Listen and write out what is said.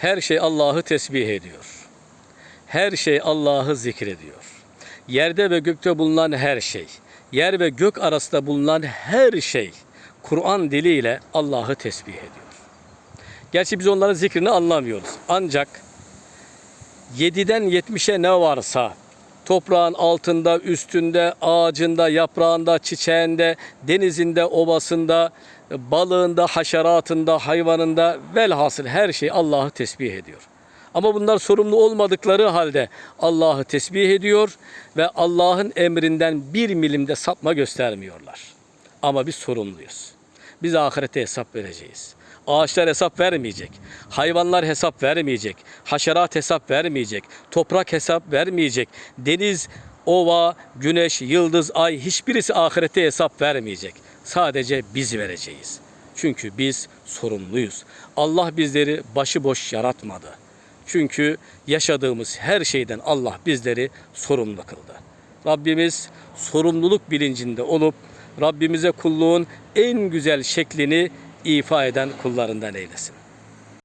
Her şey Allah'ı tesbih ediyor. Her şey Allah'ı zikrediyor. Yerde ve gökte bulunan her şey, yer ve gök arasında bulunan her şey Kur'an diliyle Allah'ı tesbih ediyor. Gerçi biz onların zikrini anlamıyoruz. Ancak 7'den 70'e ne varsa toprağın altında, üstünde, ağacında, yaprağında, çiçeğinde, denizinde, ovasında, balığında, haşeratında, hayvanında velhasıl her şey Allah'ı tesbih ediyor. Ama bunlar sorumlu olmadıkları halde Allah'ı tesbih ediyor ve Allah'ın emrinden bir milimde sapma göstermiyorlar. Ama biz sorumluyuz. Biz ahirete hesap vereceğiz. Ağaçlar hesap vermeyecek. Hayvanlar hesap vermeyecek. Haşerat hesap vermeyecek. Toprak hesap vermeyecek. Deniz, ova, güneş, yıldız, ay hiçbirisi ahirete hesap vermeyecek. Sadece biz vereceğiz. Çünkü biz sorumluyuz. Allah bizleri başıboş yaratmadı. Çünkü yaşadığımız her şeyden Allah bizleri sorumlu kıldı. Rabbimiz sorumluluk bilincinde olup Rabbimize kulluğun en güzel şeklini ifa eden kullarından eylesin.